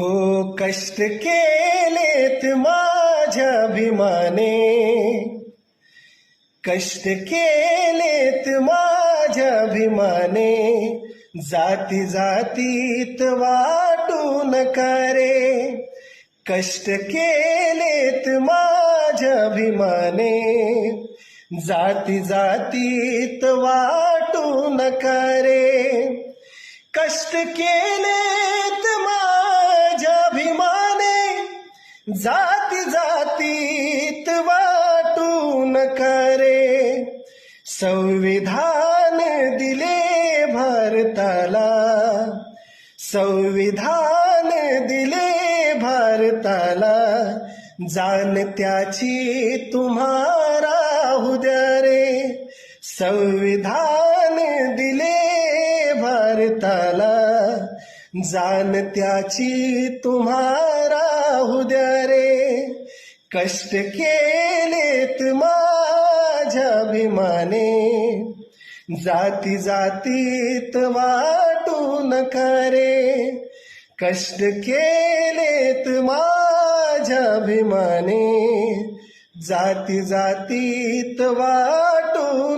हो कष्ट केलेत माझ्या भीमाने कष्ट केलेत माझ्या भीमाने जाती जातीत वाटून करे, कष्ट केलेत माझ्या भीमाने जाती जातीत वाटून करे, कष्ट केलेत जाती जातीत वाटून करे संविधान दिले भारताला. संविधान दिले भारताला. जाण त्याची तुम्हारा उद्या रे. संविधान दिले भारताला. जाण त्याची तुम्हारा कष्ट केलेत माझ्या भीमाने जाती जातीत वाटून करे कष्ट केलेत माझ्या भीमाने जाती जातीत वाटून